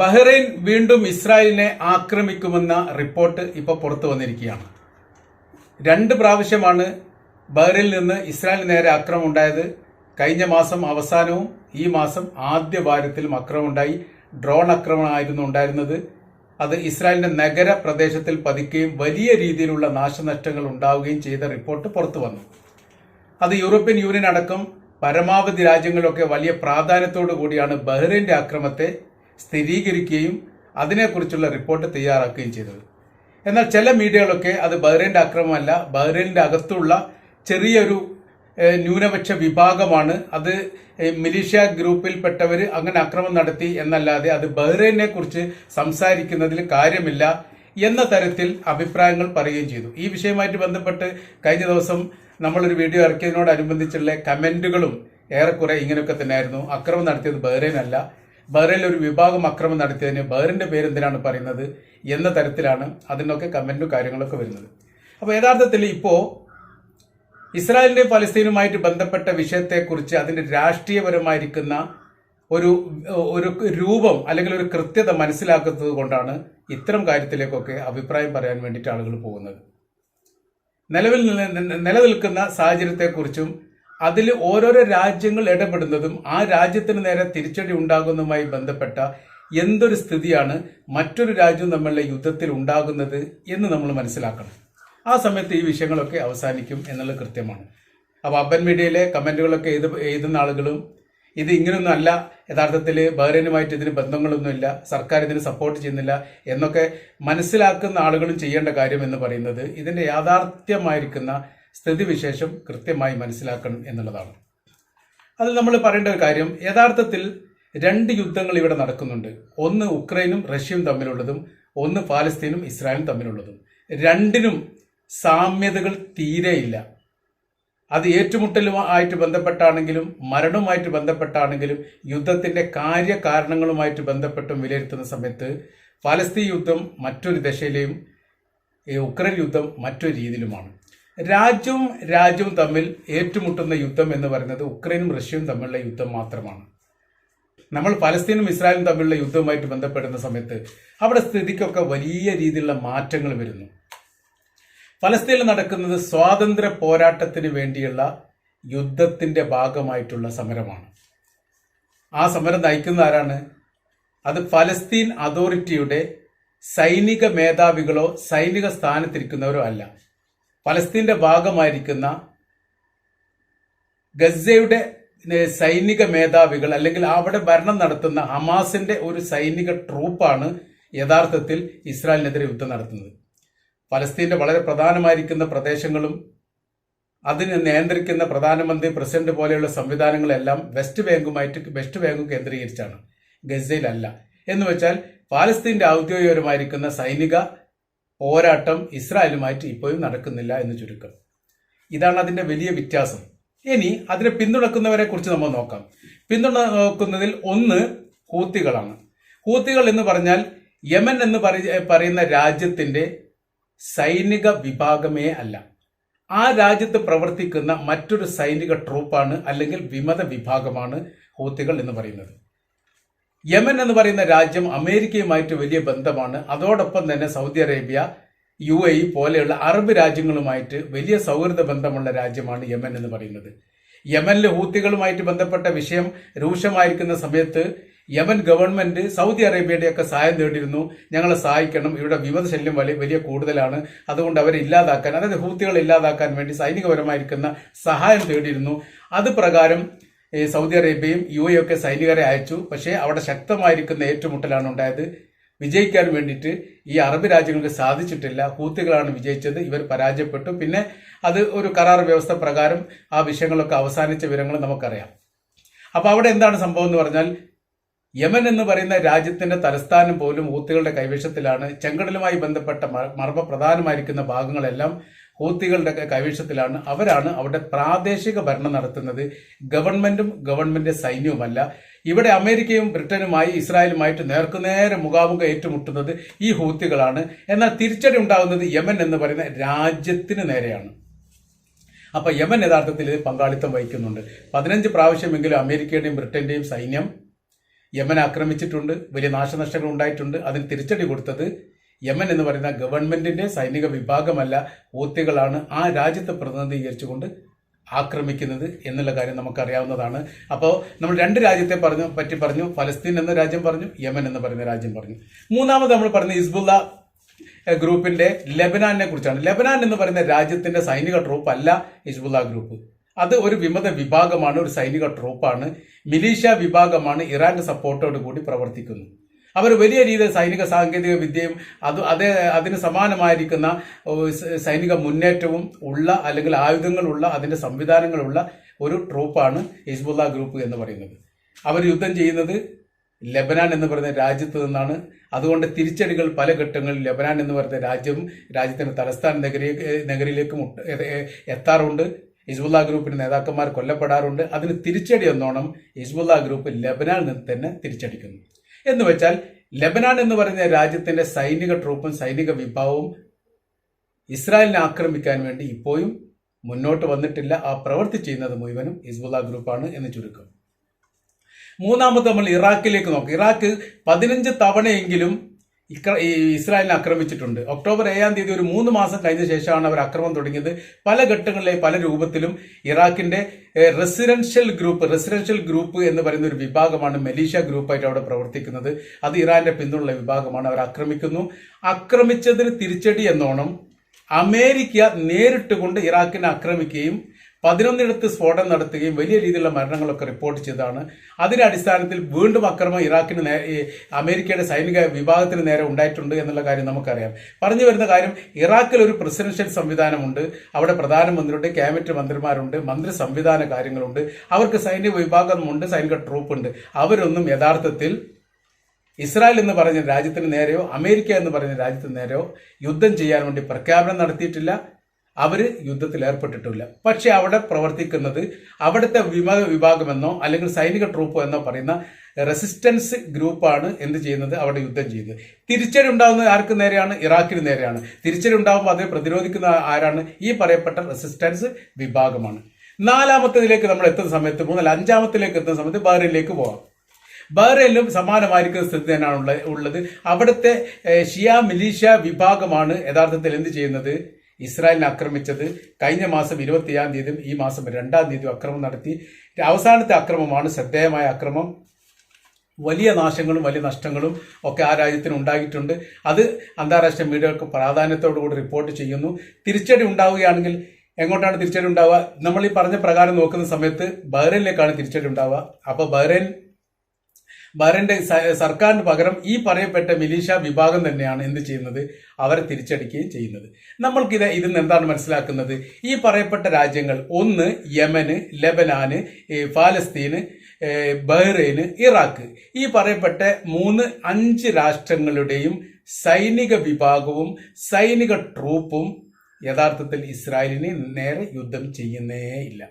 Bahrain വീണ്ടും ഇസ്രായേലിനെ ആക്രമിക്കുമെന്ന report ഇപ്പോൾ പുറത്തു വന്നിരിക്കുകയാണ്. രണ്ട് പ്രാവശ്യമാണ് ബഹ്റൈനിൽ നിന്ന് ഇസ്രായേലിന് നേരെ ആക്രമണം ഉണ്ടായത്. കഴിഞ്ഞ മാസം അവസാനവും ഈ മാസം ആദ്യ വാരത്തിലും ആക്രമണം ഉണ്ടായി. ഡ്രോൺ ആക്രമണമായിരുന്നു ഉണ്ടായിരുന്നത്. അത് ഇസ്രായേലിന്റെ നഗര പ്രദേശത്തിൽ പതിക്കുകയും വലിയ രീതിയിലുള്ള നാശനഷ്ടങ്ങൾ ഉണ്ടാവുകയും ചെയ്ത റിപ്പോർട്ട് പുറത്തു വന്നു. അത് യൂറോപ്യൻ യൂണിയൻ അടക്കം പരമാവധി രാജ്യങ്ങളൊക്കെ വലിയ പ്രാധാന്യത്തോടു കൂടിയാണ് ബഹ്റൈന്റെ ആക്രമത്തെ സ്ഥിരീകരിക്കുകയും അതിനെക്കുറിച്ചുള്ള റിപ്പോർട്ട് തയ്യാറാക്കുകയും ചെയ്തത്. എന്നാൽ ചില മീഡിയകളൊക്കെ അത് ബഹ്റൈന്റെ ആക്രമമല്ല ബഹ്റൈനിന്റെ അകത്തുള്ള ചെറിയൊരു ന്യൂനപക്ഷ വിഭാഗമാണ്. അത് മിലീഷ്യ ഗ്രൂപ്പിൽപ്പെട്ടവർ അങ്ങനെ ആക്രമണം നടത്തി എന്നല്ലാതെ അത് ബഹ്റൈനെ കുറിച്ച് സംസാരിക്കുന്നതിൽ കാര്യമില്ല എന്ന തരത്തിൽ അഭിപ്രായങ്ങൾ പറയുകയും ചെയ്തു. ഈ വിഷയവുമായിട്ട് ബന്ധപ്പെട്ട് കഴിഞ്ഞ ദിവസം നമ്മളൊരു വീഡിയോ ഇറക്കിയതിനോടനുബന്ധിച്ചുള്ള കമന്റുകളും ഏറെക്കുറെ ഇങ്ങനെയൊക്കെ തന്നെയായിരുന്നു. അക്രമം നടത്തിയത് ബഹ്റൈൻ അല്ല ബഹ്റൈനിൽ ഒരു വിഭാഗം അക്രമം നടത്തിയതിന് ബഹ്റിന്റെ പേരെന്തിനാണ് പറയുന്നത് എന്ന തരത്തിലാണ് അതിനൊക്കെ കമന്റും കാര്യങ്ങളൊക്കെ വരുന്നത്. അപ്പോൾ യഥാർത്ഥത്തിൽ ഇപ്പോ ഇസ്രായേലിന്റെയും പലസ്തീനുമായിട്ട് ബന്ധപ്പെട്ട വിഷയത്തെക്കുറിച്ച് അതിന്റെ രാഷ്ട്രീയപരമായിരിക്കുന്ന ഒരു ഒരു രൂപം അല്ലെങ്കിൽ ഒരു കൃത്യത മനസ്സിലാക്കുന്നത് കൊണ്ടാണ് ഇത്തരം കാര്യത്തിലേക്കൊക്കെ അഭിപ്രായം പറയാൻ വേണ്ടിയിട്ട് ആളുകൾ പോകുന്നത്. നിലവിൽ നില- നിലനിൽക്കുന്ന സാഹചര്യത്തെക്കുറിച്ചും അതിൽ ഓരോരോ രാജ്യങ്ങൾ ഇടപെടുന്നതും ആ രാജ്യത്തിന് നേരെ തിരിച്ചടി ഉണ്ടാകുന്നതുമായി ബന്ധപ്പെട്ട എന്തൊരു സ്ഥിതിയാണ് മറ്റൊരു രാജ്യവും തമ്മിലുള്ള യുദ്ധത്തിൽ ഉണ്ടാകുന്നത് എന്ന് നമ്മൾ മനസ്സിലാക്കണം. ആ സമയത്ത് ഈ വിഷയങ്ങളൊക്കെ അവസാനിക്കും എന്നുള്ളത് കൃത്യമാണ്. അപ്പോൾ അപ്പൻ മീഡിയയിലെ കമന്റുകളൊക്കെ എഴുത എഴുതുന്ന ആളുകളും ഇത് ഇങ്ങനെയൊന്നും അല്ല യഥാർത്ഥത്തിൽ ബഹ്റൈനുമായിട്ട് ഇതിന് ബന്ധങ്ങളൊന്നുമില്ല സർക്കാർ ഇതിന് സപ്പോർട്ട് ചെയ്യുന്നില്ല എന്നൊക്കെ മനസ്സിലാക്കുന്ന ആളുകളും ചെയ്യേണ്ട കാര്യം എന്ന് പറയുന്നത് ഇതിന്റെ യാഥാർത്ഥ്യമായിരിക്കുന്ന സ്ഥിതിവിശേഷം കൃത്യമായി മനസ്സിലാക്കണം എന്നുള്ളതാണ്. അതിൽ നമ്മൾ പറയേണ്ട ഒരു കാര്യം യഥാർത്ഥത്തിൽ രണ്ട് യുദ്ധങ്ങൾ ഇവിടെ നടക്കുന്നുണ്ട്. ഒന്ന് ഉക്രൈനും റഷ്യയും തമ്മിലുള്ളതും ഒന്ന് പാലസ്തീനും ഇസ്രായേലും തമ്മിലുള്ളതും. രണ്ടിനും സാമ്യതകൾ തീരെയില്ല. അത് ഏറ്റുമുട്ടലുമായിട്ട് ബന്ധപ്പെട്ടാണെങ്കിലും മരണവുമായിട്ട് ബന്ധപ്പെട്ടാണെങ്കിലും യുദ്ധത്തിന്റെ കാര്യകാരണങ്ങളുമായിട്ട് ബന്ധപ്പെട്ടും വിലയിരുത്തുന്ന സമയത്ത് ഫലസ്തീൻ യുദ്ധം മറ്റൊരു ദശയിലെയും ഉക്രൈൻ യുദ്ധം മറ്റൊരു രീതിയിലുമാണ്. രാജ്യവും രാജ്യവും തമ്മിൽ ഏറ്റുമുട്ടുന്ന യുദ്ധം എന്ന് പറയുന്നത് ഉക്രൈനും റഷ്യയും തമ്മിലുള്ള യുദ്ധം മാത്രമാണ്. നമ്മൾ പലസ്തീനും ഇസ്രായേലും തമ്മിലുള്ള യുദ്ധവുമായിട്ട് ബന്ധപ്പെടുന്ന സമയത്ത് അവിടെ സ്ഥിതിക്കൊക്കെ വലിയ രീതിയിലുള്ള മാറ്റങ്ങൾ വരുന്നു. പലസ്തീനിൽ നടക്കുന്നത് സ്വാതന്ത്ര്യ പോരാട്ടത്തിന് വേണ്ടിയുള്ള യുദ്ധത്തിന്റെ ഭാഗമായിട്ടുള്ള സമരമാണ്. ആ സമരം നയിക്കുന്ന ആരാണ്? അത് ഫലസ്തീൻ അതോറിറ്റിയുടെ സൈനിക മേധാവികളോ സൈനിക സ്ഥാനത്തിരിക്കുന്നവരോ അല്ല. ഫലസ്തീന്റെ ഭാഗമായിരിക്കുന്ന ഗസയുടെ സൈനിക മേധാവികൾ അല്ലെങ്കിൽ അവിടെ ഭരണം നടത്തുന്ന ഹമാസിന്റെ ഒരു സൈനിക ട്രൂപ്പാണ് യഥാർത്ഥത്തിൽ ഇസ്രായേലിനെതിരെ യുദ്ധം നടത്തുന്നത്. ഫലസ്തീന്റെ വളരെ പ്രധാനമായിരിക്കുന്ന പ്രദേശങ്ങളും അതിനെ നിയന്ത്രിക്കുന്ന പ്രധാനമന്ത്രി പ്രസിഡന്റ് പോലെയുള്ള സംവിധാനങ്ങളെല്ലാം വെസ്റ്റ് ബാങ്കുമായിട്ട് വെസ്റ്റ് ബാങ്കും കേന്ദ്രീകരിച്ചാണ്. ഗസയിലല്ല. എന്ന് വെച്ചാൽ പാലസ്തീന്റെ ഔദ്യോഗികപരമായിരിക്കുന്ന സൈനിക പോരാട്ടം ഇസ്രായേലുമായിട്ട് ഇപ്പോഴും നടക്കുന്നില്ല എന്ന് ചുരുക്കം. ഇതാണ് അതിന്റെ വലിയ വ്യത്യാസം. ഇനി അതിനെ പിന്തുണക്കുന്നവരെ കുറിച്ച് നമ്മൾ നോക്കാം. പിന്തുണക്കുന്നതിൽ ഒന്ന് ഹൂത്തികളാണ്. ഹൂത്തികൾ എന്ന് പറഞ്ഞാൽ യമൻ എന്ന് പറയ- പറയുന്ന രാജ്യത്തിന്റെ സൈനിക വിഭാഗമേ അല്ല. ആ രാജ്യത്ത് പ്രവർത്തിക്കുന്ന മറ്റൊരു സൈനിക ട്രൂപ്പാണ് അല്ലെങ്കിൽ വിമത വിഭാഗമാണ് ഹൂത്തികൾ എന്ന് പറയുന്നത്. യമൻ എന്ന് പറയുന്ന രാജ്യം അമേരിക്കയുമായിട്ട് വലിയ ബന്ധമാണ്. അതോടൊപ്പം തന്നെ സൗദി അറേബ്യ യു എ പോലെയുള്ള അറബ് രാജ്യങ്ങളുമായിട്ട് വലിയ സൗഹൃദ ബന്ധമുള്ള രാജ്യമാണ് യമൻ എന്ന് പറയുന്നത്. യമനിലെ ഹൂത്തികളുമായിട്ട് ബന്ധപ്പെട്ട വിഷയം രൂക്ഷമായിരിക്കുന്ന സമയത്ത് യമൻ ഗവൺമെന്റ് സൗദി അറേബ്യയുടെയൊക്കെ സഹായം തേടിയിരുന്നു. ഞങ്ങളെ സഹായിക്കണം. ഇവിടെ വിമത ശല്യം വലിയ വലിയ കൂടുതലാണ്. അതുകൊണ്ട് അവരെ ഇല്ലാതാക്കാൻ അതായത് ഹൂത്തികളെ ഇല്ലാതാക്കാൻ വേണ്ടി സൈനികപരമായിരിക്കുന്ന സഹായം തേടിയിരുന്നു. അത് പ്രകാരം സൗദി അറേബ്യയും യു എ ഒക്കെ സൈനികരെ അയച്ചു. പക്ഷേ അവിടെ ശക്തമായിരിക്കുന്ന ഏറ്റുമുട്ടലാണ് ഉണ്ടായത്. വിജയിക്കാൻ വേണ്ടിയിട്ട് ഈ അറബ് രാജ്യങ്ങൾക്ക് സാധിച്ചിട്ടില്ല. ഹൂത്തികളാണ് വിജയിച്ചത്. ഇവർ പരാജയപ്പെട്ടു. പിന്നെ അത് ഒരു കരാർ വ്യവസ്ഥ പ്രകാരം ആ വിഷയങ്ങളൊക്കെ അവസാനിച്ച വിവരങ്ങൾ നമുക്കറിയാം. അപ്പോൾ അവിടെ എന്താണ് സംഭവം എന്ന് പറഞ്ഞാൽ യമൻ എന്ന് പറയുന്ന രാജ്യത്തിന്റെ തലസ്ഥാനം പോലും ഊത്തുകളുടെ കൈവശത്തിലാണ്. ചെങ്കടലുമായി ബന്ധപ്പെട്ട മർമ്മ പ്രധാനമായിരിക്കുന്ന ഭാഗങ്ങളെല്ലാം ഹൂത്തികളുടെ ക- കൈവശത്തിലാണ്. അവരാണ് അവിടെ പ്രാദേശിക ഭരണം നടത്തുന്നത്. ഗവൺമെന്റും ഗവൺമെന്റ് സൈന്യവുമല്ല. ഇവിടെ അമേരിക്കയും ബ്രിട്ടനുമായി ഇസ്രായേലുമായിട്ട് നേർക്കുനേരെ മുഖാമുഖം ഏറ്റുമുട്ടുന്നത് ഈ ഹൂത്തികളാണ്. എന്നാൽ തിരിച്ചടി ഉണ്ടാകുന്നത് യമൻ എന്ന് പറയുന്ന രാജ്യത്തിന് നേരെയാണ്. അപ്പൊ യമൻ യഥാർത്ഥത്തിൽ ഇത് പങ്കാളിത്തം വഹിക്കുന്നുണ്ട്. പതിനഞ്ച് പ്രാവശ്യമെങ്കിലും അമേരിക്കയുടെയും ബ്രിട്ടന്റെയും സൈന്യം യമൻ ആക്രമിച്ചിട്ടുണ്ട്. വലിയ നാശനഷ്ടങ്ങൾ ഉണ്ടായിട്ടുണ്ട്. അതിന് തിരിച്ചടി കൊടുത്തത് യമൻ എന്ന് പറയുന്ന ഗവൺമെന്റിന്റെ സൈനിക വിഭാഗമല്ല ഊത്തികളാണ് ആ രാജ്യത്തെ പ്രതിനിധീകരിച്ചുകൊണ്ട് ആക്രമിക്കുന്നത് എന്നുള്ള കാര്യം നമുക്കറിയാവുന്നതാണ്. അപ്പോൾ നമ്മൾ രണ്ട് രാജ്യത്തെ പറഞ്ഞു പറ്റി പറഞ്ഞു. ഫലസ്തീൻ എന്ന രാജ്യം പറഞ്ഞു യമൻ എന്ന് പറയുന്ന രാജ്യം പറഞ്ഞു. മൂന്നാമത് നമ്മൾ പറഞ്ഞ ഹിസ്ബുല്ല ഗ്രൂപ്പിന്റെ ലെബനാനെ കുറിച്ചാണ്. ലെബനാൻ എന്ന് പറയുന്ന രാജ്യത്തിന്റെ സൈനിക ട്രൂപ്പ് അല്ല ഹിസ്ബുല്ല ഗ്രൂപ്പ്. അത് ഒരു വിമത വിഭാഗമാണ് ഒരു സൈനിക ട്രൂപ്പാണ്. മിലീഷ്യ വിഭാഗമാണ് ഇറാന്റെ സപ്പോർട്ടോട് കൂടി പ്രവർത്തിക്കുന്നു അവർ വലിയ രീതിയിൽ സൈനിക സാങ്കേതിക വിദ്യയും അത് അതേ അതിന് സമാനമായിരിക്കുന്ന സൈനിക മുന്നേറ്റവും ഉള്ള അല്ലെങ്കിൽ ആയുധങ്ങളുള്ള അതിന്റെ സംവിധാനങ്ങളുള്ള ഒരു ട്രൂപ്പാണ് ഹിസ്ബുല്ല ഗ്രൂപ്പ് എന്ന് പറയുന്നത്. അവർ യുദ്ധം ചെയ്യുന്നത് ലബനാൻ എന്ന് പറയുന്ന രാജ്യത്ത് നിന്നാണ്. അതുകൊണ്ട് തിരിച്ചടികൾ പല ഘട്ടങ്ങളിൽ ലബനാൻ എന്ന് പറയുന്ന രാജ്യവും രാജ്യത്തിന്റെ തലസ്ഥാന നഗരി നഗരിയിലേക്കും എത്താറുണ്ട്. ഹിസ്ബുല്ല ഗ്രൂപ്പിന്റെ നേതാക്കന്മാർ കൊല്ലപ്പെടാറുണ്ട്. അതിന് തിരിച്ചടി എന്നോണം ഹിസ്ബുല്ല ഗ്രൂപ്പ് ലബനാനിൽ നിന്ന് തന്നെ തിരിച്ചടിക്കുന്നു. എന്ന് വെച്ചാൽ ലെബനാൻ എന്ന് പറയുന്ന രാജ്യത്തിന്റെ സൈനിക ട്രൂപ്പും സൈനിക വിഭാവവും ഇസ്രായേലിനെ ആക്രമിക്കാൻ വേണ്ടി ഇപ്പോഴും മുന്നോട്ട് വന്നിട്ടില്ല. ആ പ്രവൃത്തി ചെയ്യുന്നത് മുഴുവനും ഹിസ്ബുല്ല ഗ്രൂപ്പാണ് എന്ന് ചുരുക്കം. മൂന്നാമത് നമ്മൾ ഇറാഖിലേക്ക് നോക്കാം. ഇറാഖ് പതിനഞ്ച് തവണയെങ്കിലും ഇസ്രായേലിനെ ആക്രമിച്ചിട്ടുണ്ട്. ഒക്ടോബർ ഏഴാം തീയതി ഒരു മൂന്ന് മാസം കഴിഞ്ഞ ശേഷമാണ് അവർ ആക്രമം തുടങ്ങിയത്. പല ഘട്ടങ്ങളിലെ പല രൂപത്തിലും ഇറാഖിന്റെ റെസിഡൻഷ്യൽ ഗ്രൂപ്പ് റെസിഡൻഷ്യൽ ഗ്രൂപ്പ് എന്ന് പറയുന്ന ഒരു വിഭാഗമാണ് മലീഷ്യ ഗ്രൂപ്പായിട്ട് അവിടെ പ്രവർത്തിക്കുന്നത്. അത് ഇറാന്റെ പിന്തുണയുള്ള വിഭാഗമാണ്. അവർ ആക്രമിക്കുന്നു. ആക്രമിച്ചതിന് തിരിച്ചടി എന്നോണം അമേരിക്ക നേരിട്ട് കൊണ്ട് ഇറാഖിനെ ആക്രമിക്കുകയും പതിനൊന്നിടത്ത് സ്ഫോടനം നടത്തുകയും വലിയ രീതിയിലുള്ള മരണങ്ങളൊക്കെ റിപ്പോർട്ട് ചെയ്തതാണ്. അതിന്റെ അടിസ്ഥാനത്തിൽ വീണ്ടും അക്രമം ഇറാഖിന് അമേരിക്കയുടെ സൈനിക വിഭാഗത്തിന് നേരെ ഉണ്ടായിട്ടുണ്ട് എന്നുള്ള കാര്യം നമുക്കറിയാം. പറഞ്ഞു വരുന്ന കാര്യം ഇറാഖിൽ ഒരു പ്രസിഡൻഷ്യൽ സംവിധാനമുണ്ട്. അവിടെ പ്രധാനമന്ത്രിയുണ്ട് ക്യാബിനറ്റ് മന്ത്രിമാരുണ്ട് മന്ത്രി സംവിധാന കാര്യങ്ങളുണ്ട്. അവർക്ക് സൈനിക വിഭാഗമുണ്ട് സൈനിക ട്രൂപ്പുണ്ട്. അവരൊന്നും യഥാർത്ഥത്തിൽ ഇസ്രായേൽ എന്ന് പറഞ്ഞ രാജ്യത്തിന് നേരെയോ അമേരിക്ക എന്ന് പറഞ്ഞ രാജ്യത്തിന് നേരെയോ യുദ്ധം ചെയ്യാൻ വേണ്ടി പ്രഖ്യാപനം നടത്തിയിട്ടില്ല. അവർ യുദ്ധത്തിൽ ഏർപ്പെട്ടിട്ടില്ല. പക്ഷെ അവിടെ പ്രവർത്തിക്കുന്നത് അവിടുത്തെ വിമത വിഭാഗമെന്നോ അല്ലെങ്കിൽ സൈനിക ട്രൂപ്പോ എന്നോ പറയുന്ന റെസിസ്റ്റൻസ് ഗ്രൂപ്പാണ് എന്ത് ചെയ്യുന്നത്? അവിടെ യുദ്ധം ചെയ്യുന്നത്. തിരിച്ചടി ഉണ്ടാകുന്നത് ആർക്ക് നേരെയാണ്? ഇറാഖിന് നേരെയാണ്. തിരിച്ചടി ഉണ്ടാകുമ്പോൾ അതിനെ പ്രതിരോധിക്കുന്ന ആരാണ്? ഈ പറയപ്പെട്ട റെസിസ്റ്റൻസ് വിഭാഗമാണ്. നാലാമത്തതിലേക്ക് നമ്മൾ എത്തുന്ന സമയത്ത് മൂന്നല്ല അഞ്ചാമത്തിലേക്ക് എത്തുന്ന സമയത്ത് ബഹ്റൈനിലേക്ക് പോകാം ബഹ്റൈനിലും സമാനമായിരിക്കുന്ന സ്ഥിതി തന്നെയാണ് ഉള്ള- ഉള്ളത്. അവിടുത്തെ ഷിയ മിലീഷ്യ വിഭാഗമാണ് യഥാർത്ഥത്തിൽ എന്ത് ചെയ്യുന്നത്? ഇസ്രായേലിനെ ആക്രമിച്ചത് കഴിഞ്ഞ മാസം ഇരുപത്തിയാം തീയതിയും ഈ മാസം രണ്ടാം തീയതിയും അക്രമം നടത്തി. അവസാനത്തെ അക്രമമാണ് ശ്രദ്ധേയമായ അക്രമം. വലിയ നാശങ്ങളും വലിയ നഷ്ടങ്ങളും ഒക്കെ ആ രാജ്യത്തിന് ഉണ്ടായിട്ടുണ്ട്. അത് അന്താരാഷ്ട്ര മീഡിയകൾക്ക് പ്രാധാന്യത്തോടുകൂടി റിപ്പോർട്ട് ചെയ്യുന്നു. തിരിച്ചടി ഉണ്ടാവുകയാണെങ്കിൽ എങ്ങോട്ടാണ് തിരിച്ചടി ഉണ്ടാവുക? നമ്മൾ ഈ പറഞ്ഞ പ്രകാരം നോക്കുന്ന സമയത്ത് ബഹ്റൈനിലേക്കാണ് തിരിച്ചടി ഉണ്ടാവുക. അപ്പോൾ ബഹ്റൈൻ ബഹ്റൈന്റെ സ- സർക്കാരിന് പകരം ഈ പറയപ്പെട്ട മിലീഷ വിഭാഗം തന്നെയാണ് എന്ത് ചെയ്യുന്നത്? അവരെ തിരിച്ചടിക്കുകയും ചെയ്യുന്നത്. നമ്മൾക്കിത് ഇതിൽ നിന്ന് എന്താണ് മനസ്സിലാക്കുന്നത്? ഈ പറയപ്പെട്ട രാജ്യങ്ങൾ ഒന്ന് യമന് ലെബനാന് ഫാലസ്തീന് ബഹ്റൈന് ഇറാഖ്. ഈ പറയപ്പെട്ട മൂന്ന് അഞ്ച് രാഷ്ട്രങ്ങളുടെയും സൈനിക വിഭാഗവും സൈനിക ട്രൂപ്പും യഥാർത്ഥത്തിൽ ഇസ്രായേലിനെ നേരെ യുദ്ധം ചെയ്യുന്നേ ഇല്ല.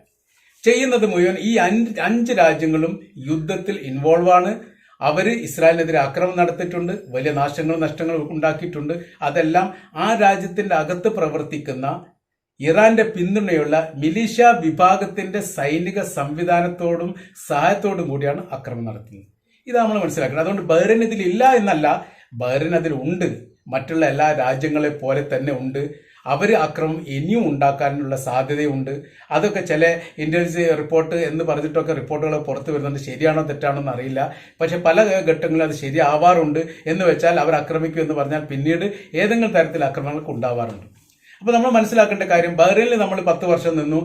ചെയ്യുന്നത് മുഴുവൻ ഈ അഞ്ച് അഞ്ച് രാജ്യങ്ങളും യുദ്ധത്തിൽ ഇൻവോൾവ് ആണ്. അവർ ഇസ്രായേലിനെതിരെ ആക്രമണം നടത്തിയിട്ടുണ്ട് വലിയ നാശങ്ങളും നഷ്ടങ്ങളും ഉണ്ടാക്കിയിട്ടുണ്ട്. അതെല്ലാം ആ രാജ്യത്തിന്റെ അകത്ത് പ്രവർത്തിക്കുന്ന ഇറാന്റെ പിന്തുണയുള്ള മിലീഷ്യ വിഭാഗത്തിന്റെ സൈനിക സംവിധാനത്തോടും സഹായത്തോടും കൂടിയാണ് ആക്രമണം നടത്തുന്നത്. ഇത് നമ്മൾ മനസ്സിലാക്കണം അതുകൊണ്ട് ബഹ്റൻ ഇതിലില്ല എന്നല്ല ബഹ്റൻ അതിലുണ്ട്. മറ്റുള്ള എല്ലാ രാജ്യങ്ങളെ പോലെ തന്നെ ഉണ്ട്. അവർ അക്രമം ഇനിയും ഉണ്ടാക്കാനുള്ള സാധ്യതയുണ്ട്. അതൊക്കെ ചില ഇന്റലിജൻസ് റിപ്പോർട്ട് എന്ന് പറഞ്ഞിട്ടൊക്കെ റിപ്പോർട്ടുകൾ പുറത്തു വരുന്നുണ്ട്. ശരിയാണോ തെറ്റാണോ എന്ന് അറിയില്ല. പക്ഷെ പല ഘട്ടങ്ങളിൽ അത് ശരിയാവാറുണ്ട് എന്ന് വെച്ചാൽ അവർ ആക്രമിക്കും എന്ന് പറഞ്ഞാൽ പിന്നീട് ഏതെങ്കിലും തരത്തിൽ ആക്രമണങ്ങൾക്ക് ഉണ്ടാവാറുണ്ട്. അപ്പൊ നമ്മൾ മനസ്സിലാക്കേണ്ട കാര്യം ബഹ്റൈനിൽ നമ്മൾ പത്ത് വർഷം നിന്നു.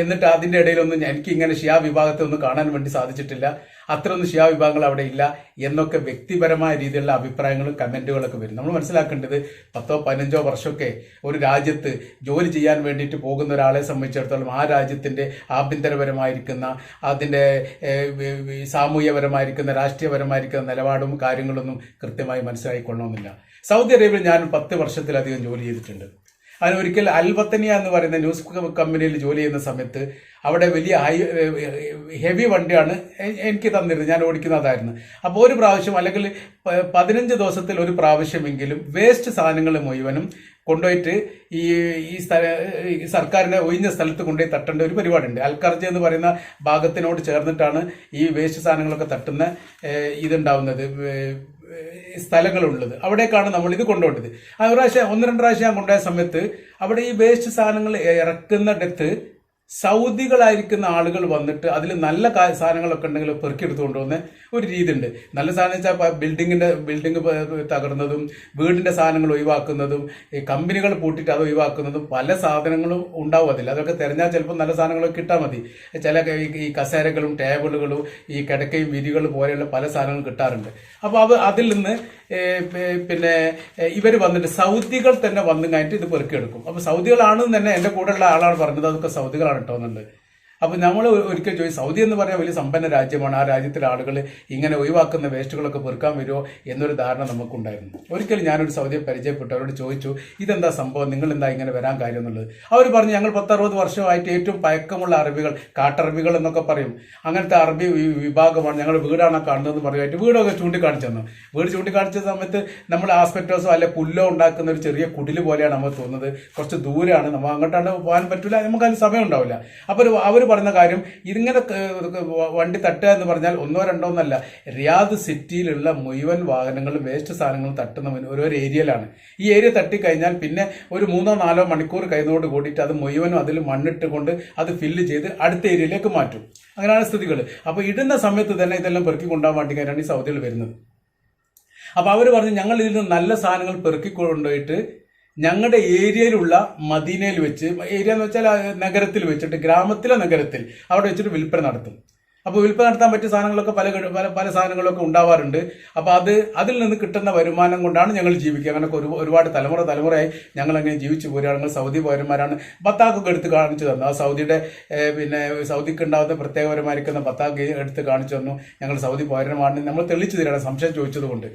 എന്നിട്ട് അതിന്റെ ഇടയിലൊന്നും എനിക്ക് ഇങ്ങനെ ഷിയാ വിഭാഗത്തെ ഒന്നും കാണാൻ വേണ്ടി സാധിച്ചിട്ടില്ല. അത്രയൊന്നും ഷിയാ വിഭാഗങ്ങൾ അവിടെ ഇല്ല എന്നൊക്കെ വ്യക്തിപരമായ രീതിയിലുള്ള അഭിപ്രായങ്ങളും കമന്റുകളൊക്കെ വരും. നമ്മൾ മനസ്സിലാക്കേണ്ടത് പത്തോ പതിനഞ്ചോ വർഷമൊക്കെ ഒരു രാജ്യത്ത് ജോലി ചെയ്യാൻ വേണ്ടിയിട്ട് പോകുന്ന ഒരാളെ സംബന്ധിച്ചിടത്തോളം ആ രാജ്യത്തിന്റെ ആഭ്യന്തരപരമായിരിക്കുന്ന അതിന്റെ സാമൂഹ്യപരമായിരിക്കുന്ന രാഷ്ട്രീയപരമായിരിക്കുന്ന നിലപാടും കാര്യങ്ങളൊന്നും കൃത്യമായി മനസ്സിലായിക്കൊള്ളണമെന്നില്ല. സൗദി അറേബ്യയിൽ ഞാൻ പത്ത് വർഷത്തിലധികം ജോലി ചെയ്തിട്ടുണ്ട്. അതിന് ഒരിക്കൽ അൽബത്തനിയ എന്ന് പറയുന്ന ന്യൂസ് കമ്പനിയിൽ ജോലി ചെയ്യുന്ന സമയത്ത് അവിടെ വലിയ ഹൈ ഹെവി വണ്ടിയാണ് എനിക്ക് തന്നിരുന്നത്. ഞാൻ ഓടിക്കുന്നതായിരുന്നു. അപ്പോൾ ഒരു പ്രാവശ്യം അല്ലെങ്കിൽ പതിനഞ്ച് ദിവസത്തിൽ ഒരു പ്രാവശ്യമെങ്കിലും വേസ്റ്റ് സാധനങ്ങൾ മുഴുവനും കൊണ്ടുപോയിട്ട് ഈ ഈ സ്ഥല സർക്കാരിനെ ഒഴിഞ്ഞ സ്ഥലത്ത് കൊണ്ടുപോയി തട്ടേണ്ട ഒരു പരിപാടിയുണ്ട്. അൽക്കർജ എന്ന് പറയുന്ന ഭാഗത്തിനോട് ചേർന്നിട്ടാണ് ഈ വേസ്റ്റ് സാധനങ്ങളൊക്കെ തട്ടുന്ന ഇതുണ്ടാവുന്നത്. സ്ഥലങ്ങളുള്ളത്. അവിടേക്കാണ് നമ്മൾ ഇത് കൊണ്ടുപോകേണ്ടത് ആ പ്രാവശ്യം ഒന്ന് രണ്ട് പ്രാവശ്യം ഞാൻ കൊണ്ടുപോയ സമയത്ത് അവിടെ ഈ വേസ്റ്റ് സാധനങ്ങൾ ഇറക്കുന്നിടത്ത് സൗദികളായിരിക്കുന്ന ആളുകൾ വന്നിട്ട് അതിൽ നല്ല സാധനങ്ങളൊക്കെ ഉണ്ടെങ്കിൽ പെറുക്കിയെടുത്ത് കൊണ്ടുവന്ന ഒരു രീതി ഉണ്ട് നല്ല സാധനം വെച്ചാൽ ബിൽഡിങ്ങിന്റെ ബിൽഡിംഗ് തകർന്നതും വീടിന്റെ സാധനങ്ങൾ ഒഴിവാക്കുന്നതും ഈ കമ്പനികൾ പൂട്ടിയിട്ട് അത് ഒഴിവാക്കുന്നതും പല സാധനങ്ങളും ഉണ്ടാവും അതിൽ അതൊക്കെ തിരഞ്ഞാൽ ചിലപ്പോൾ നല്ല സാധനങ്ങളൊക്കെ കിട്ടാൽ മതി. ചില ഈ- കസേരകളും ടേബിളുകളും ഈ കിടക്കയും വിരികൾ പോലെയുള്ള പല സാധനങ്ങളും കിട്ടാറുണ്ട്. അപ്പോൾ അത് അതിൽ നിന്ന് പിന്നെ ഇവർ വന്നിട്ട് സൗദികൾ തന്നെ വന്നു കഴിഞ്ഞിട്ട് ഇത് പെറുക്കിയെടുക്കും. അപ്പോൾ സൗദികളാണെന്ന് തന്നെ എന്റെ കൂടെയുള്ള ആളാണ് പറഞ്ഞത് അതൊക്കെ സൗദികളാണ് കേട്ടോ അപ്പോൾ നമ്മൾ ഒരിക്കൽ ചോദിച്ചു സൗദി എന്ന് പറഞ്ഞാൽ വലിയ സമ്പന്ന രാജ്യമാണ്. ആ രാജ്യത്തിലെ ആളുകൾ ഇങ്ങനെ ഒഴിവാക്കുന്ന വേസ്റ്റുകളൊക്കെ പെറുക്കാൻ വരുമോ എന്നൊരു ധാരണ നമുക്കുണ്ടായിരുന്നു. ഒരിക്കൽ ഞാനൊരു സൗദിയെ പരിചയപ്പെട്ടു. അവരോട് ചോദിച്ചു ഇതെന്താ സംഭവം? നിങ്ങൾ എന്താ ഇങ്ങനെ വരാൻ കാര്യം എന്നുള്ളത്? അവർ പറഞ്ഞു ഞങ്ങൾ പത്തറുപത് വർഷമായിട്ട് ഏറ്റവും പഴക്കമുള്ള അറബികൾ കാട്ടറബികൾ എന്നൊക്കെ പറയും. അങ്ങനത്തെ അറബി വിഭാഗമാണ്. ഞങ്ങൾ വീടാണ് കാണുന്നതെന്ന് പറയുമായിട്ട് വീടൊക്കെ ചൂണ്ടിക്കാണിച്ചു തന്നു. വീട് ചൂണ്ടിക്കാണിച്ച സമയത്ത് നമ്മൾ ആസ്പെക്ടോസോ അല്ലെ പുല്ലോ ഉണ്ടാക്കുന്ന ഒരു ചെറിയ കുടിൽ പോലെയാണ് നമ്മൾ തോന്നുന്നത്. കുറച്ച് ദൂരെയാണ്. നമ്മൾ അങ്ങോട്ടാണ് പോകാൻ പറ്റില്ല നമുക്ക് അതിന് സമയം ഉണ്ടാവില്ല. അപ്പോൾ അവർ പറഞ്ഞ കാര്യം ഇതിങ്ങനെ വണ്ടി തട്ടുക എന്ന് പറഞ്ഞാൽ ഒന്നോ രണ്ടോ എന്നല്ല. റിയാദ് സിറ്റിയിലുള്ള മുഴുവൻ വാഹനങ്ങളും വേസ്റ്റ് സാധനങ്ങളും തട്ടുന്നവൻ ഓരോ ഏരിയയിലാണ് ഈ ഏരിയ തട്ടിക്കഴിഞ്ഞാൽ പിന്നെ ഒരു മൂന്നോ നാലോ മണിക്കൂർ കഴിഞ്ഞോട് കൂടിയിട്ട് അത് മുഴുവനും അതിൽ മണ്ണിട്ട് കൊണ്ട് അത് ഫില്ല് ചെയ്ത് അടുത്ത ഏരിയയിലേക്ക് മാറ്റും. അങ്ങനെയാണ് സ്ഥിതികൾ അപ്പോൾ ഇടുന്ന സമയത്ത് തന്നെ ഇതെല്ലാം പെറുക്കി കൊണ്ടുപോകാൻ വേണ്ടി കാര്യമാണ് ഈ സൗദികൾ വരുന്നത്. അപ്പോൾ അവർ പറഞ്ഞു ഞങ്ങൾ ഇതിൽ നിന്ന് നല്ല സാധനങ്ങൾ പെറുക്കി കൊണ്ടുപോയിട്ട് ഞങ്ങളുടെ ഏരിയയിലുള്ള മദീനയിൽ വെച്ച് ഏരിയ എന്ന് വെച്ചാൽ നഗരത്തിൽ വെച്ചിട്ട് ഗ്രാമത്തിലെ നഗരത്തിൽ അവിടെ വെച്ചിട്ട് വിൽപ്പന നടത്തും. അപ്പോൾ വിൽപ്പന നടത്താൻ പറ്റിയ സാധനങ്ങളൊക്കെ പല പല പല സാധനങ്ങളൊക്കെ ഉണ്ടാവാറുണ്ട്. അപ്പോൾ അത് അതിൽ നിന്ന് കിട്ടുന്ന വരുമാനം കൊണ്ടാണ് ഞങ്ങൾ ജീവിക്കുക. അങ്ങനെ ഒരു ഒരുപാട് തലമുറ തലമുറയായി ഞങ്ങൾ അങ്ങനെ ജീവിച്ചു ഞങ്ങൾ സൗദി പൗരന്മാരാണ്. പത്താക്കൊക്കെ എടുത്ത് കാണിച്ചു തന്നു. ആ സൗദിയുടെ പിന്നെ സൗദിക്ക് ഉണ്ടാകുന്ന പ്രത്യേകപരമായിരിക്കുന്ന പത്താക്ക് എടുത്ത് കാണിച്ചു തന്നു. ഞങ്ങൾ സൗദി പൗരന്മാരാണ്. നമ്മൾ തെളിച്ചു തരാണ്. സംശയം ചോദിച്ചതുകൊണ്ട്.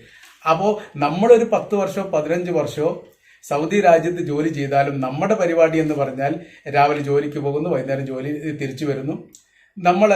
അപ്പോൾ നമ്മളൊരു പത്ത് വർഷമോ പതിനഞ്ച് വർഷമോ സൗദി രാജ്യത്ത് ജോലി ചെയ്താലും നമ്മുടെ പരിപാടി എന്ന് പറഞ്ഞാൽ രാവിലെ ജോലിക്ക് പോകുന്നു വൈകുന്നേരം ജോലി തിരിച്ചു വരുന്നു. നമ്മൾ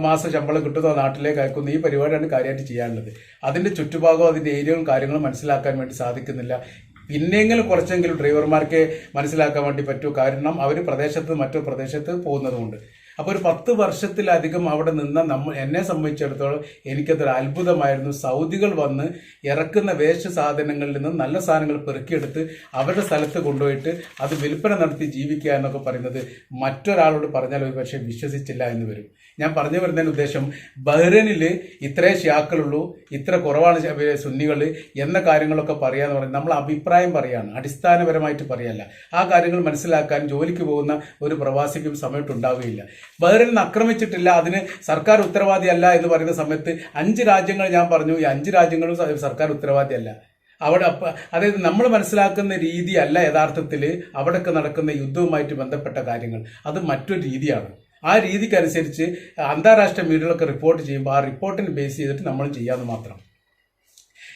മാസ ശമ്പളം കിട്ടുന്ന നാട്ടിലേക്ക് അയക്കുന്നു. ഈ പരിപാടിയാണ് കാര്യമായിട്ട് ചെയ്യാനുള്ളത്. അതിന്റെ ചുറ്റുഭാഗവും അതിന്റെ ഏരിയകളും കാര്യങ്ങളും മനസ്സിലാക്കാൻ വേണ്ടി സാധിക്കുന്നില്ല. പിന്നെങ്കിലും കുറച്ചെങ്കിലും ഡ്രൈവർമാർക്ക് മനസ്സിലാക്കാൻ വേണ്ടി പറ്റൂ. കാരണം അവർ പ്രദേശത്ത് മറ്റു പ്രദേശത്ത് പോകുന്നതുകൊണ്ട്. അപ്പോൾ ഒരു പത്ത് വർഷത്തിലധികം അവിടെ നിന്ന നമ്മൾ എന്നെ സംബന്ധിച്ചിടത്തോളം എനിക്കതൊരു അത്ഭുതമായിരുന്നു. സൗദികൾ വന്ന് ഇറക്കുന്ന വേസ്റ്റ് സാധനങ്ങളിൽ നിന്ന് നല്ല സാധനങ്ങൾ പെറുക്കിയെടുത്ത് അവരുടെ സ്ഥലത്ത് കൊണ്ടുപോയിട്ട് അത് വിൽപ്പന നടത്തി ജീവിക്കുക എന്നൊക്കെ പറയുന്നത് മറ്റൊരാളോട് പറഞ്ഞാൽ ഒരു പക്ഷേ വിശ്വസിച്ചില്ല എന്ന് വരും. ഞാൻ പറഞ്ഞു വരുന്നതിന് ഉദ്ദേശം. ബഹ്റൈനിൽ ഇത്രേ ഷിയാക്കളുള്ളൂ ഇത്ര കുറവാണ് സുന്നികൾ എന്ന കാര്യങ്ങളൊക്കെ പറയാന്ന് പറയുന്നത് നമ്മൾ അഭിപ്രായം പറയാണ് അടിസ്ഥാനപരമായിട്ട് പറയല്ല. ആ കാര്യങ്ങൾ മനസ്സിലാക്കാൻ ജോലിക്ക് പോകുന്ന ഒരു പ്രവാസിക്കും സമയത്തുണ്ടാവുകയില്ല ബഹ്റൈനിൽ ആക്രമിച്ചിട്ടില്ല അതിന് സർക്കാർ ഉത്തരവാദിയല്ല എന്ന് പറയുന്ന സമയത്ത് അഞ്ച് രാജ്യങ്ങൾ ഞാൻ പറഞ്ഞു ഈ അഞ്ച് രാജ്യങ്ങളും സർക്കാർ ഉത്തരവാദിയല്ല. അവിടെ അതായത് നമ്മൾ മനസ്സിലാക്കുന്ന രീതിയല്ല യഥാർത്ഥത്തിൽ അവിടെയൊക്കെ നടക്കുന്ന യുദ്ധവുമായിട്ട് ബന്ധപ്പെട്ട കാര്യങ്ങൾ. അത് മറ്റൊരു രീതിയാണ്. ആ രീതിക്കനുസരിച്ച് അന്താരാഷ്ട്ര മീഡിയകളൊക്കെ റിപ്പോർട്ട് ചെയ്യുമ്പോൾ ആ റിപ്പോർട്ടിന് ബേസ് ചെയ്തിട്ട് നമ്മൾ ചെയ്യാമെന്ന് മാത്രം.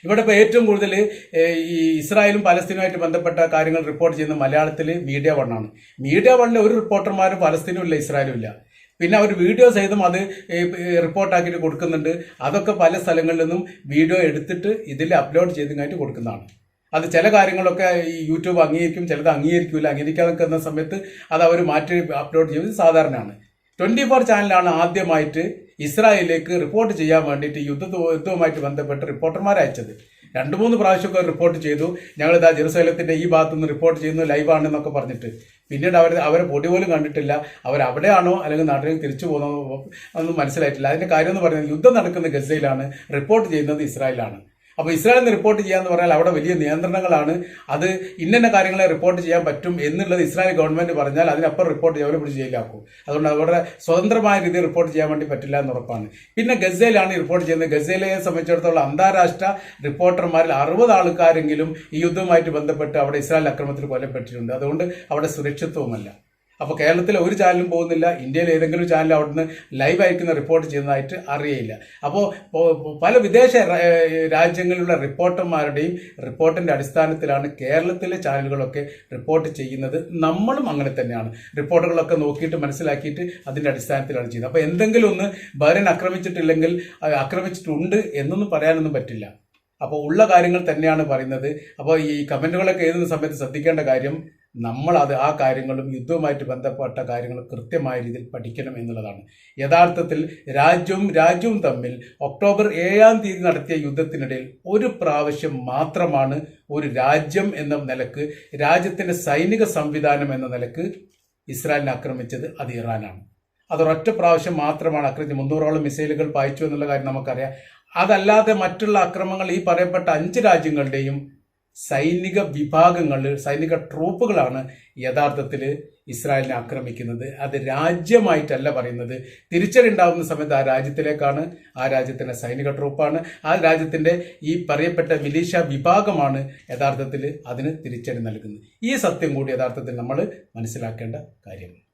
ഇവിടെ ഇപ്പോൾ ഏറ്റവും കൂടുതൽ ഈ ഇസ്രായേലും പലസ്തീനുമായിട്ട് ബന്ധപ്പെട്ട കാര്യങ്ങൾ റിപ്പോർട്ട് ചെയ്യുന്ന മലയാളത്തിൽ മീഡിയ വണ്ണാണ് മീഡിയ വണ്ണിൽ ഒരു റിപ്പോർട്ടർമാരും പലസ്തീനും ഇല്ല ഇസ്രായേലും ഇല്ല. പിന്നെ അവർ വീഡിയോ സഹിതം അത് റിപ്പോർട്ടാക്കിയിട്ട് കൊടുക്കുന്നുണ്ട്. അതൊക്കെ പല സ്ഥലങ്ങളിൽ നിന്നും വീഡിയോ എടുത്തിട്ട് ഇതിൽ അപ്ലോഡ് ചെയ്തങ്ങായിട്ട് കൊടുക്കുന്നതാണ്. അത് ചില കാര്യങ്ങളൊക്കെ ഈ യൂട്യൂബ് അംഗീകരിക്കും ചിലത് അംഗീകരിക്കില്ല അംഗീകരിക്കാതെ നിൽക്കുന്ന സമയത്ത് അത് അവർ മാറ്റി അപ്ലോഡ് ചെയ്യുന്നത് സാധാരണയാണ്. ട്വന്റി ഫോർ ചാനലാണ് ആദ്യമായിട്ട് ഇസ്രായേലിലേക്ക് റിപ്പോർട്ട് ചെയ്യാൻ വേണ്ടിയിട്ട് യുദ്ധ യുദ്ധവുമായിട്ട് ബന്ധപ്പെട്ട് റിപ്പോർട്ടർമാർ അയച്ചത്. രണ്ട് മൂന്ന് പ്രാവശ്യമൊക്കെ റിപ്പോർട്ട് ചെയ്തു. ഞങ്ങൾ ഇതാ ജെറുസലേത്തിന്റെ ഈ ഭാഗത്തു നിന്ന് റിപ്പോർട്ട് ചെയ്യുന്നു ലൈവാണെന്നൊക്കെ പറഞ്ഞിട്ട്. പിന്നീട് അവർ അവരെ പൊടി പോലും കണ്ടിട്ടില്ല. അവർ അവിടെയാണോ അല്ലെങ്കിൽ നാട്ടിലേക്ക് തിരിച്ചു പോകുന്നോ ഒന്നും മനസ്സിലായിട്ടില്ല. അതിന്റെ കാര്യം എന്ന് പറയുന്നത് യുദ്ധം നടക്കുന്ന ഗസയിലാണ്. റിപ്പോർട്ട് ചെയ്യുന്നത് ഇസ്രായേലാണ് അപ്പോൾ ഇസ്രായേലിന് റിപ്പോർട്ട് ചെയ്യാന്ന് പറഞ്ഞാൽ അവിടെ വലിയ നിയന്ത്രണങ്ങളാണ്. അത് ഇന്ന കാര്യങ്ങളെ റിപ്പോർട്ട് ചെയ്യാൻ പറ്റും എന്നുള്ളത് ഇസ്രായേൽ ഗവൺമെന്റ് പറഞ്ഞാൽ അതിനപ്പുറം റിപ്പോർട്ട് ചെയ്യാൻ പിടിച്ച് ജയിലാക്കും അതുകൊണ്ട് അവരുടെ സ്വതന്ത്രമായ രീതിയിൽ റിപ്പോർട്ട് ചെയ്യാൻ വേണ്ടി പറ്റില്ല എന്ന് ഉറപ്പാണ്. പിന്നെ ഗസയിലാണ് റിപ്പോർട്ട് ചെയ്യുന്നത്. ഗസയിലെ സംബന്ധിച്ചിടത്തോളം അന്താരാഷ്ട്ര റിപ്പോർട്ടർമാരിൽ അറുപത് ആൾക്കാരെങ്കിലും ഈ യുദ്ധവുമായിട്ട് ബന്ധപ്പെട്ട് അവിടെ ഇസ്രായേൽ അക്രമത്തിൽ കൊല്ലപ്പെട്ടിട്ടുണ്ട്. അതുകൊണ്ട് അവിടെ സുരക്ഷിതവുമല്ല അപ്പോൾ കേരളത്തിൽ ഒരു ചാനലും പോകുന്നില്ല ഇന്ത്യയിൽ ഏതെങ്കിലും ചാനൽ അവിടുന്ന് ലൈവ് അയക്കുന്ന റിപ്പോർട്ട് ചെയ്യുന്നതായിട്ട് അറിയയില്ല. അപ്പോൾ പല വിദേശ രാജ്യങ്ങളിലുള്ള റിപ്പോർട്ടർമാരുടെയും റിപ്പോർട്ടിന്റെ അടിസ്ഥാനത്തിലാണ് കേരളത്തിലെ ചാനലുകളൊക്കെ റിപ്പോർട്ട് ചെയ്യുന്നത്. നമ്മളും അങ്ങനെ തന്നെയാണ്. റിപ്പോർട്ടുകളൊക്കെ നോക്കിയിട്ട് മനസ്സിലാക്കിയിട്ട് അതിന്റെ അടിസ്ഥാനത്തിലാണ് ചെയ്യുന്നത്. അപ്പോൾ എന്തെങ്കിലും ഒന്ന് ബഹ്റൈൻ ആക്രമിച്ചിട്ടില്ലെങ്കിൽ ആക്രമിച്ചിട്ടുണ്ട് എന്നൊന്നും പറയാനൊന്നും പറ്റില്ല. അപ്പോൾ ഉള്ള കാര്യങ്ങൾ തന്നെയാണ് പറയുന്നത്. അപ്പോൾ ഈ കമന്റുകളൊക്കെ എഴുതുന്ന സമയത്ത് ശ്രദ്ധിക്കേണ്ട കാര്യം നമ്മൾ അത് ആ കാര്യങ്ങളും യുദ്ധവുമായിട്ട് ബന്ധപ്പെട്ട കാര്യങ്ങൾ കൃത്യമായ രീതിയിൽ പഠിക്കണം എന്നുള്ളതാണ്. യഥാർത്ഥത്തിൽ രാജ്യവും രാജ്യവും തമ്മിൽ ഒക്ടോബർ ഏഴാം തീയതി നടത്തിയ യുദ്ധത്തിനിടയിൽ ഒരു പ്രാവശ്യം മാത്രമാണ് ഒരു രാജ്യം എന്ന നിലയ്ക്ക് രാജ്യത്തിന്റെ സൈനിക സംവിധാനം എന്ന നിലയ്ക്ക് ഇസ്രായേലിനെ ആക്രമിച്ചത് അത് ഇറാനാണ്. അതൊരൊറ്റ പ്രാവശ്യം മാത്രമാണ് ആക്രമിച്ചത്. മുന്നൂറോളം മിസൈലുകൾ പായിച്ചു എന്നുള്ള കാര്യം നമുക്കറിയാം. അതല്ലാതെ മറ്റുള്ള അക്രമങ്ങൾ ഈ പറയപ്പെട്ട അഞ്ച് രാജ്യങ്ങളുടെയും സൈനിക വിഭാഗങ്ങൾ സൈനിക ട്രൂപ്പുകളാണ് യഥാർത്ഥത്തിൽ ഇസ്രായേലിനെ ആക്രമിക്കുന്നത്. അത് രാജ്യമായിട്ടല്ല പറയുന്നത്. തിരിച്ചടി ഉണ്ടാകുന്ന സമയത്ത് ആ രാജ്യത്തിലേക്കാണ് ആ രാജ്യത്തിന്റെ സൈനിക ട്രൂപ്പാണ് ആ രാജ്യത്തിന്റെ ഈ പറയപ്പെട്ട മിലീഷ വിഭാഗമാണ് യഥാർത്ഥത്തിൽ അതിന് തിരിച്ചടി നൽകുന്നത്. ഈ സത്യം കൂടി യഥാർത്ഥത്തിൽ നമ്മൾ മനസ്സിലാക്കേണ്ട കാര്യമാണ്.